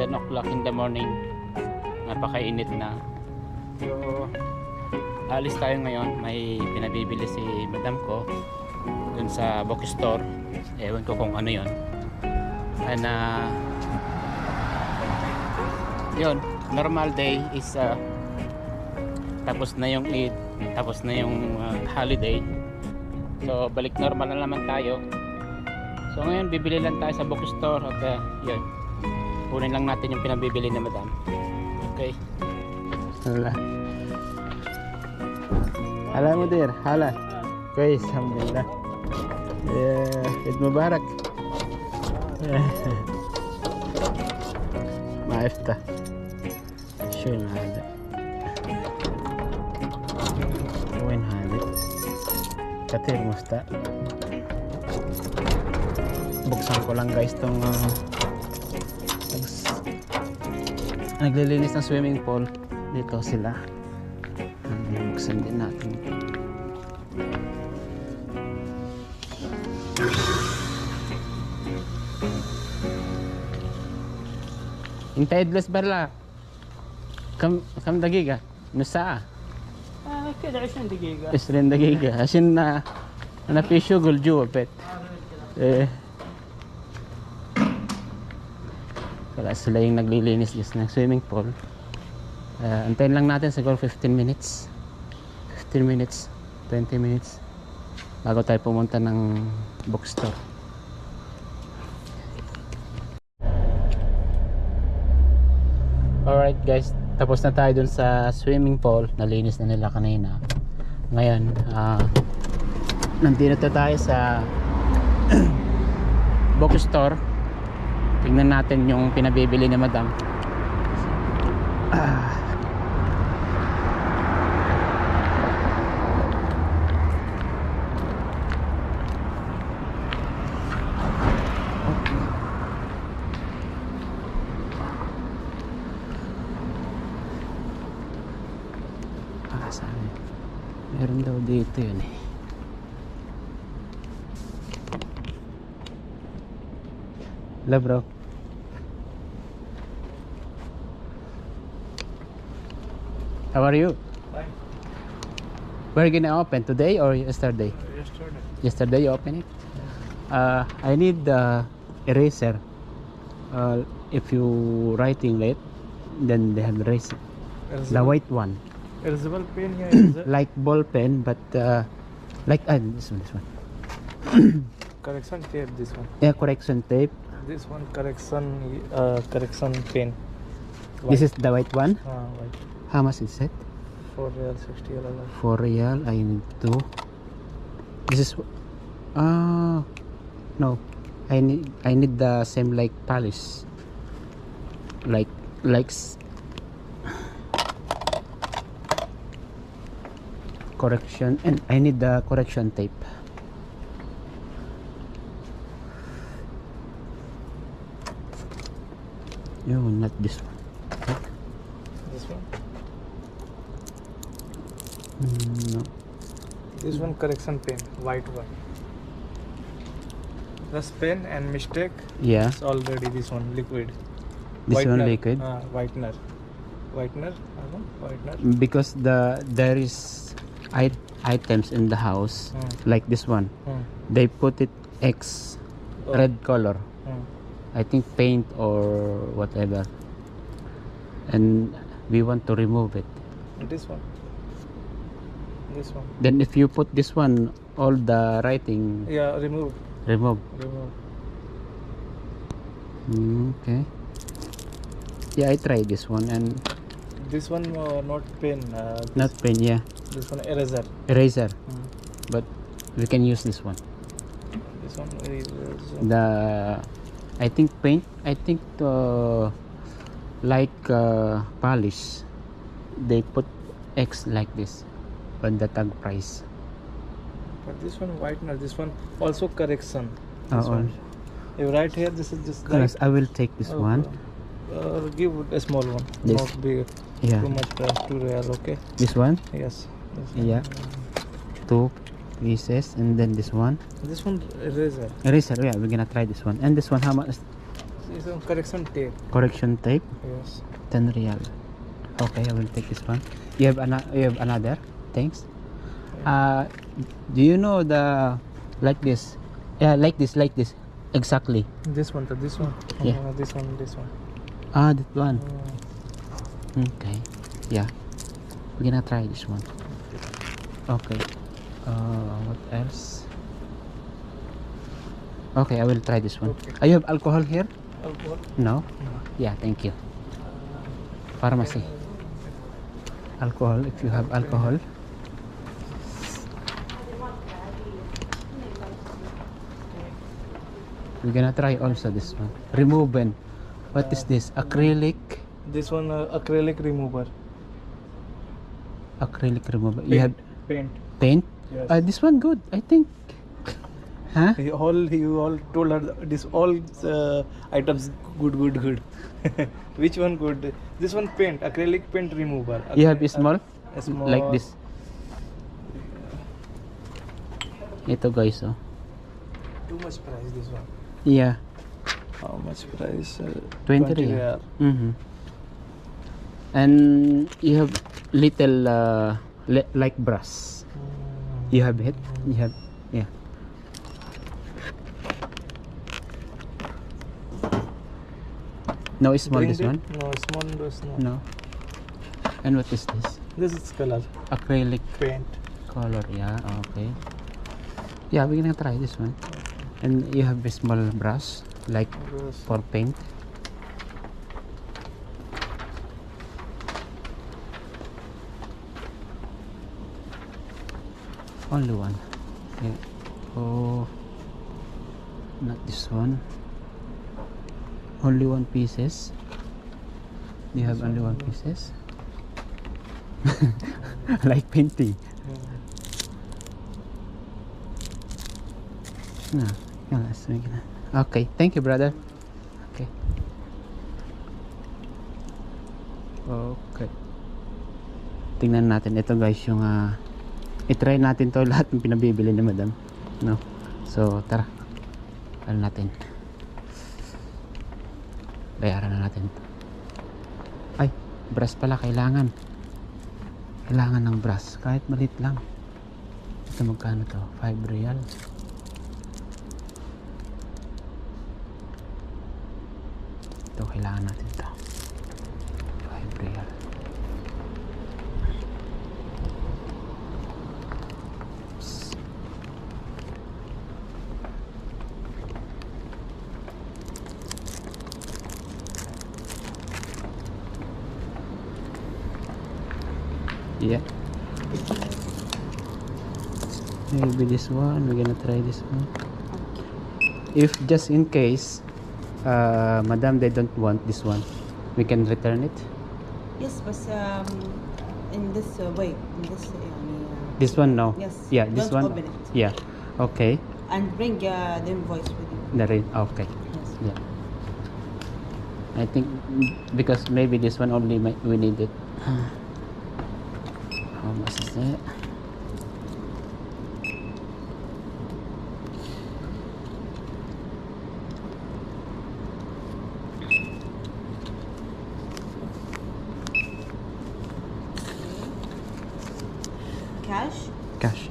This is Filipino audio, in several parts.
10 o'clock in the morning. Napakainit na. So, alis tayo ngayon. May pinabibili si madam ko dun sa bookstore. Ewan ko kung ano yon. And uh, yun, normal day is uh, tapos na yung Eid, tapos na yung uh, holiday. So, balik normal na naman tayo. So, ngayon, bibili lang tayo sa bookstore at uh, yun, kunin lang natin yung pinabibili ni madam. Okay. Hala. Hala mudir, hala. كويس الحمد لله يا عيد مبارك ما افتح شو هذا وين هذا كثير مفتاح buksan ko lang guys tong uh, naglilinis ng swimming pool dito sila Ayan, buksan din natin انت ادلس برا كم كم دقيقة؟ نص ساعة آه كده 20 دقيقة 20 دقيقة عشان آه، أنا في شغل جوا البيت إيه Wala sila yung naglilinis just ng swimming pool. Uh, antayin lang natin siguro 15 minutes. 15 minutes, 20 minutes bago tayo pumunta ng bookstore. Alright guys, tapos na tayo dun sa swimming pool. Nalinis na nila kanina. Ngayon, ah nandito na tayo sa bookstore. Tingnan natin yung pinabibili ni madam. Ah. Ah? Meron daw dito yun eh. Hello bro. How are you? Fine. Where you gonna open today or yesterday? Yesterday. Yesterday you open it. Uh, I need the eraser. Uh, if you writing late, then they have eraser. The white one, Erasable pen here like ball pen, but uh, like uh, this one, this one. correction tape. This one. Yeah, correction tape. This one correction uh, correction pen. This is the white one. uh, white. How much is it? For real 60 real. For real, I need two. This is. Ah, no. I need. I need the same like polish. Like likes. Correction and I need the correction tape. No, not this one. This one. Mm, no. This one correction pen. White one. Plus pen and mistake. Yeah, It's already this one liquid. this one liquid. Uh, whitener. Whitener. Uh, whitener. because the there is I, items in the house Mm. like this one Mm. they put it X Oh. red color. I think paint or whatever and we want to remove it This one. This one. then if you put this one all the writing Yeah, remove. remove Remove. Mm, okay yeah I try this one and This one uh, not pen. Uh, not pen yeah This one eraser. eraser Mm. but we can use this one This one eraser. the I think paint I think uh, like uh, polish they put X like this on the tag price But this one whitener. This one also correction. This one. oh. You write here. This is just Yes, I will take this Okay. one Uh, give a small one. This. Not big. yeah Too much price. Too real. Okay. this one Yes. This one. Yeah. two pieces and then this one This one eraser. eraser yeah we're gonna try this one and this one how much is a correction tape. Correction tape, Yes. 10 real. Okay, I will take this one. You have, ana- you have another? Thanks. Uh, do you know the, like this? Yeah, like this, like this. Exactly. This one, to this one. Yeah. Uh, this one, this one. Ah, that one. Uh, Okay. Yeah. We're gonna try this one. Okay. Uh, what else? Okay, I will try this one. Okay. Ah, you have alcohol here? alcohol. No? No. Yeah, thank you. Pharmacy. Alcohol, if you have alcohol. We're gonna try also this one. Removing. What is this? Acrylic. This one uh, acrylic remover. Acrylic remover. You have paint. paint? Yes. Uh, this one good, I think. Huh? He all you all told her this all uh, items good good good. Which one good? This one paint acrylic paint remover. You have Acry- small? uh, small Like this. Ito guys, oh. Too much price this one. Yeah. How much price? Uh, 20 real. Mm-hmm. And you have little uh, li- like brass. You have it? You have, yeah. No, it's small this one? No, small this no. No. And what is this? This is color Acrylic paint. color, yeah, okay. Yeah, we're gonna try this one. And you have a small brush, like This. for paint. Only one. Okay. Oh, not this one. Only one pieces. You have only one pieces. like painting. No. It. Okay, thank you, brother. Okay. Okay. Tingnan natin ito guys yung ah i-try natin to lahat ng pinabibili ni madam. No. So, tara. Ano natin? Bayaran na natin. Ay, brush pala kailangan. Kailangan ng brush kahit malit lang. Ito magkano to? 5 real. Ito, kailangan natin yeah. Maybe this one we're gonna try this one. If just in case uh, madam they don't want this one we can return it? Yes but um, in this uh, way in this uh, uh this one no? Yes. Yeah this don't one? open it. yeah. Okay. And bring uh, the invoice with you. The rate okay. Yes. yeah. I think because maybe this one only we need it. How much is it? Cash, Cash.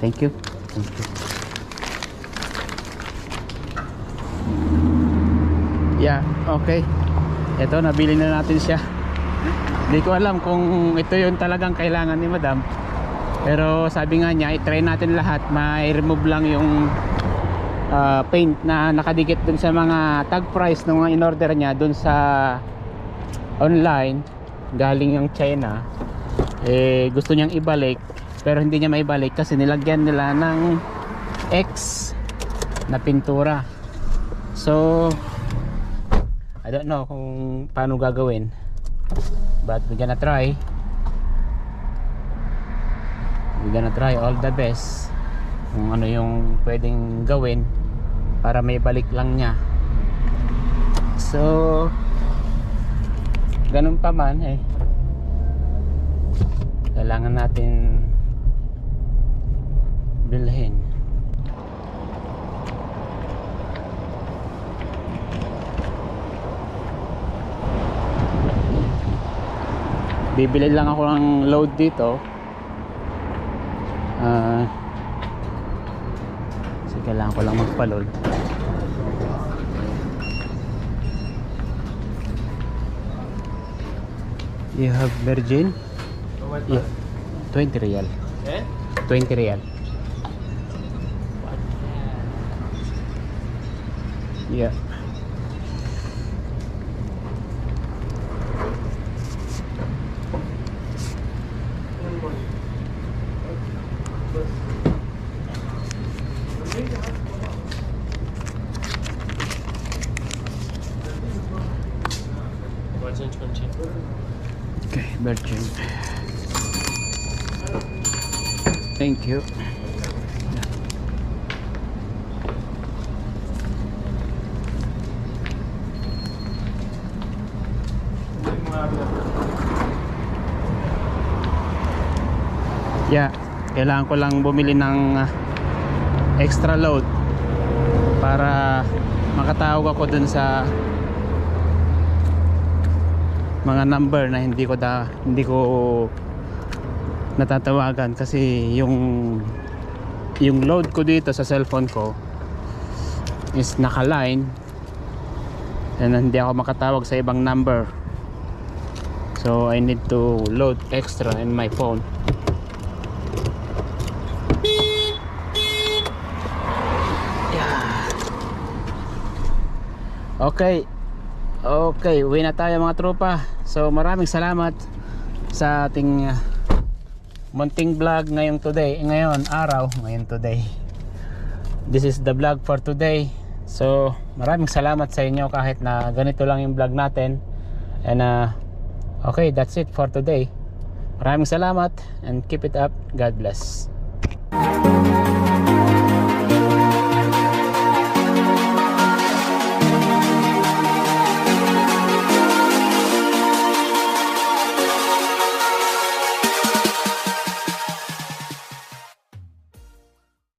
Thank you. Thank you. Yeah, okay. Ito, nabili na natin siya. Hindi ko alam kung ito yung talagang kailangan ni madam. Pero sabi nga niya, i-try natin lahat. Ma-remove lang yung ah, paint na nakadikit dun sa mga tag price ng in-order niya dun sa online galing yung China eh gusto niyang ibalik pero hindi niya maibalik kasi nilagyan nila ng X na pintura. So I don't know kung paano gagawin. But we're gonna try. We're gonna try all the best kung ano yung pwedeng gawin para may balik lang niya. So ganun pa man eh kailangan natin bilhin. Bibili lang ako ng load dito. Ah kasi kailangan ko lang magpa-load you have virgin? Yeah. 20 real. Eh? 20 real yeah Okay, virgin. Thank you. Yeah, kailangan ko lang bumili ng uh, extra load para makatawag ako dun sa mga number na hindi ko da hindi ko natatawagan kasi yung yung load ko dito sa cellphone ko is naka-line and hindi ako makatawag sa ibang number. So I need to load extra in my phone Okay. Okay, uwi na tayo mga tropa. So maraming salamat sa ating uh, munting vlog ngayong today. Ngayon, araw, ngayon today. This is the vlog for today. So maraming salamat sa inyo kahit na ganito lang yung vlog natin. And uh, okay, that's it for today. Maraming salamat and keep it up. God bless.